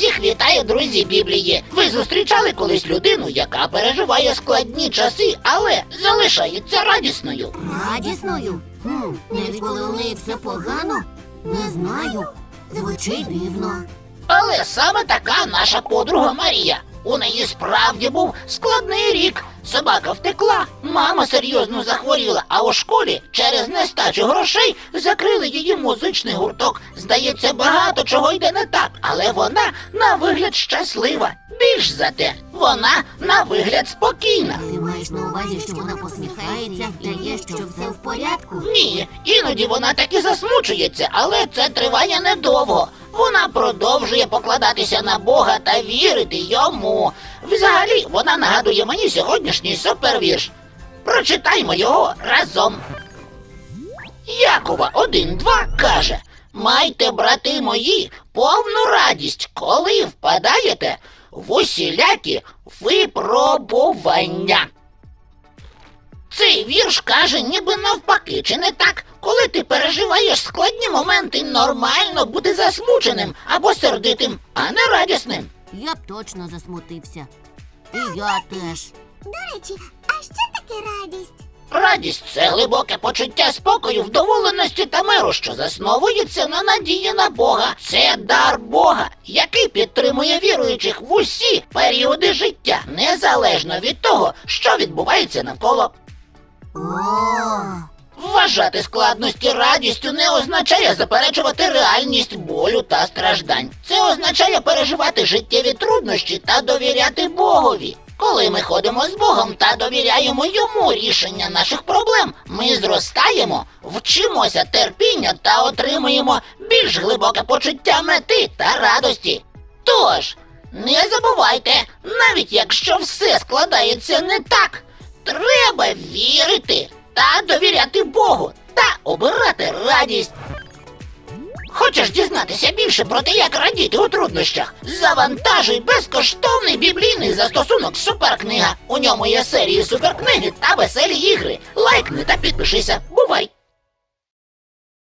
Всіх вітає, друзі Біблії. Ви зустрічали колись людину, яка переживає складні часи, але залишається радісною. Радісною? Хм, навіть коли у неї все погано? Не знаю. Звучить дивно. Але саме така наша подруга Марія. У неї справді був складний рік. Собака втекла, мама серйозно захворіла, а у школі через нестачу грошей закрили її музичний гурток. Здається, багато чого йде не так, але вона на вигляд щаслива. Більш за те, вона на вигляд спокійна. Маєш на увазі, що вона посміхається, вдає, що все в порядку. Ні, іноді вона таки засмучується, але це триває недовго. Вона продовжує покладатися на Бога та вірити йому. Взагалі, вона нагадує мені сьогоднішній супервірш. Прочитаймо його разом. Якова 1.2 каже: Майте, брати мої, повну радість, коли впадаєте в усілякі випробування. Цей вірш каже, ніби навпаки, чи не так? Коли ти переживаєш складні моменти, нормально бути засмученим або сердитим, а не радісним. Я б точно засмутився. І я теж. До речі, а що таке радість? Радість це глибоке почуття спокою, вдоволеності та миру, що засновується на надії на Бога. Це дар Бога, який підтримує віруючих в усі періоди життя, незалежно від того, що відбувається навколо. Вважати складності радістю не означає заперечувати реальність болю та страждань. Це означає переживати життєві труднощі та довіряти Богові. Коли ми ходимо з Богом та довіряємо йому рішення наших проблем, ми зростаємо, вчимося терпіння та отримуємо більш глибоке почуття мети та радості. Тож, не забувайте, навіть якщо все складається не так, треба вірити та довіряти Богу та обирати радість. Хочеш дізнатися більше про те, як радіти у труднощах? Завантажуй безкоштовний біблійний застосунок Суперкнига. У ньому є серії суперкниги та веселі ігри. Лайкни та підпишися. Бувай!